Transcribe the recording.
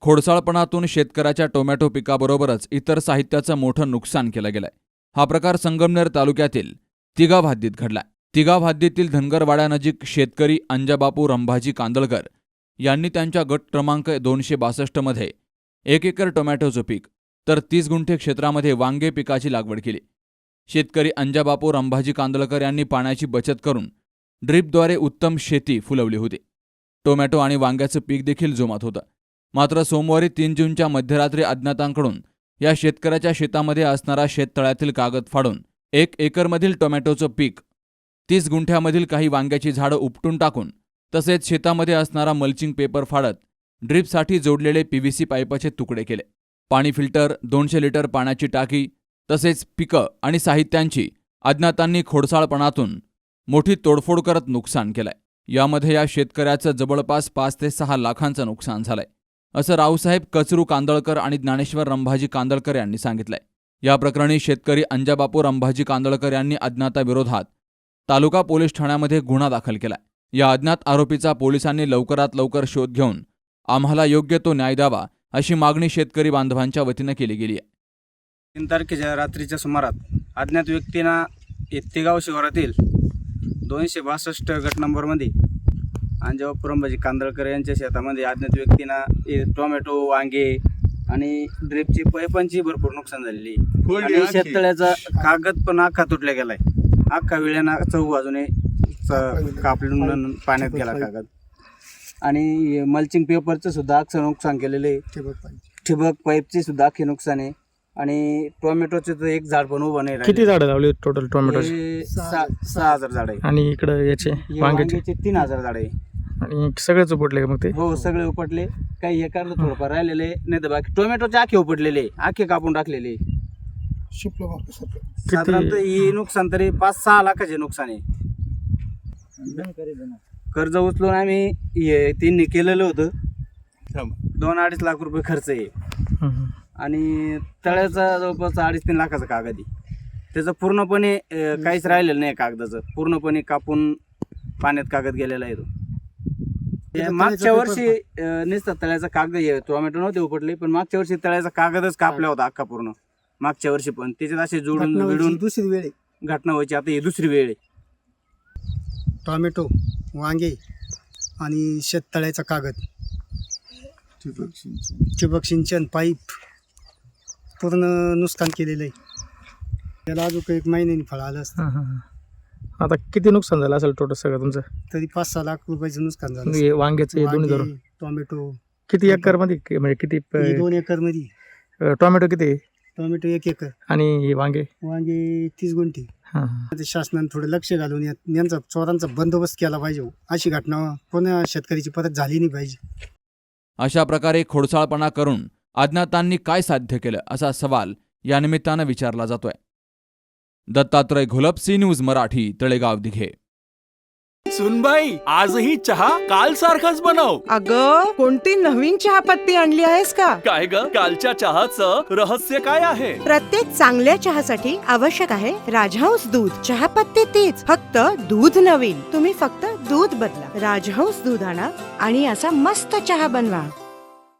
खोडसाळपणातून शेतकऱ्याच्या टोमॅटो पिकाबरोबरच इतर साहित्याचं मोठं नुकसान केलं गेलंय. हा प्रकार संगमनेर तालुक्यातील तिगाव हद्दीत घडलाय. तिगाव हद्दीतील धनगरवाड्यानजीक शेतकरी अंजाबापू रंभाजी कांदळकर यांनी त्यांच्या गट क्रमांक दोनशे बासष्टमध्ये एक एकर टोमॅटोचं पीक तर तीस गुंठे क्षेत्रामध्ये वांगे पिकाची लागवड केली. शेतकरी अंजाबापू रंभाजी कांदळकर यांनी पाण्याची बचत करून ड्रीपद्वारे उत्तम शेती फुलवली होती. टोमॅटो आणि वांग्याचं पीक देखील जोमात होतं. मात्र सोमवारी तीन जूनच्या मध्यरात्री अज्ञातांकडून या शेतकऱ्याच्या शेतामध्ये असणारा शेततळ्यातील कागद फाडून एक एकरमधील टोमॅटोचं पीक तीस गुंठ्यामधील काही वांग्याची झाडं उपटून टाकून तसेच शेतामध्ये असणारा मल्चिंग पेपर फाडत ड्रीपसाठी जोडलेले पीव्हीसी पाईपाचे तुकडे केले. पाणी फिल्टर दोनशे लिटर पाण्याची टाकी तसेच पिकं आणि साहित्यांची अज्ञातांनी खोडसाळपणातून मोठी तोडफोड करत नुकसान केलंय. यामध्ये या शेतकऱ्याचं जवळपास पाच ते सहा लाखांचं नुकसान झालंय. असं रावसाहेब कचरू कांदळकर आणि ज्ञानेश्वर रंभाजी कांदळकर यांनी सांगितलंय. या प्रकरणी शेतकरी अंजाबापू रंभाजी कांदळकर यांनी अज्ञाताविरोधात तालुका पोलीस ठाण्यामध्ये गुन्हा दाखल केलाय. या अज्ञात आरोपीचा पोलिसांनी लवकरात लवकर शोध घेऊन आम्हाला योग्य तो न्याय द्यावा अशी मागणी शेतकरी बांधवांच्या वतीनं केली गेली आहे. तीन तारखेच्या रात्रीच्या सुमारात अज्ञात व्यक्तींना येत्तेगाव शहरातील दोनशे बासष्ट गट नंबरमध्ये अंजवा पुरंबाजी कांदळकर यांच्या शेतामध्ये अज्ञात व्यक्तींना टोमॅटो वांगे आणि ड्रिपची पैपांची भरपूर नुकसान झालेली आहे. आणि शेततळ्याचा कागद पण अख्खा तुटला गेलाय. अख्खा वेळेना चौ बाजूने च- कापलून पाण्यात गेला कागद. आणि मल्चिंग पेपरचं सुद्धा अख्खं नुकसान केलेलं आहे. ठिबक पाईपचे सुद्धा अख्खे नुकसान आहे. आणि टोमॅटोचे तर एक झाड पण उभं नाही किती. झाडं लावली टोटल टोमॅटोची हे सहा हजार झाड आहे. आणि इकडं याचे हे वांग्याचे तीन हजार झाड आहे. आणि सगळेच उपटले का मग ते? हो सगळे उपटले. काही हे काढलं थोडंफार राहिलेले नाही तर बाकी टोमॅटोचे आखे उपटलेले आखे कापून टाकलेले साधारणतः ही नुकसान तरी पाच सहा लाखाचे नुकसान आहे. कर्ज उचलून आम्ही हे त्यांनी केलेलं होतं. दोन अडीच लाख रुपये खर्च आहे. आणि तळ्याचा जवळपास अडीच तीन लाखाचा कागद आहे. त्याचं पूर्णपणे अं, काहीच राहिलेलं नाही कागदाचं. पूर्णपणे कापून पाण्यात कागद गेलेला आहे तो. ते मागच्या वर्षी अं, नुसतं तळ्याचा कागद हे टोमॅटो नव्हते उपटले पण मागच्या वर्षी तळ्याचा कागदच कापला होता अख्खा पूर्ण. मागच्या वर्षी पण. त्याच्यात असे जोडून विडून दुसरी वेळ आहे. घटना व्हायची. आता ही दुसरी वेळ आहे. टोमॅटो वांगे आणि शेततळ्याचा कागद. ठिबक सिंचन. पाईप. पूर्ण नुकसान केलेलं आहे. त्याला अजून एक महिन्यानी फळ आलं असतं. आता किती नुकसान झालं असेल टोटल सगळं तुमचं? तरी पाच सहा लाख रुपयाचं नुकसान झालं हे वांग्याचं हे दोन्ही धरून. वांगे, टोमॅटो. किती एकरमध्ये कि- म्हणजे किती हे प- दोन एकरमध्ये अ, टोमॅटो किती टोमॅटो एक एकर. आणि हे वांगे? वांगे तीस गुंठे. हा, हा. शासनाने थोडं लक्ष घालून या- यांचा चोरांचा बंदोबस्त केला पाहिजे हो. अशी घटना कोणा शेतकऱ्याची परत झाली नाही पाहिजे. अशा प्रकारे खोडसाळपणा करून अज्ञातांनी काय साध्य केलं असा सवाल या निमित्तानं विचारला जातोय. Dattatray Gholap C news Marathi Talegaon Dighe. सुनबाई आजही चहा काल सारखाच बनव. अग कोणती नवीन चहापत्ती आणली आहेस का? काय ग? कालच्या चहाचं रहस्य काय आहे? प्रत्येक चांगल्या चहासाठी आवश्यक आहे राजहंस दूध. चहापत्ती तीच फक्त दूध नवीन. तुम्ही फक्त दूध बदला. राजहंस दूध आणा आणि असा मस्त चहा बनवा.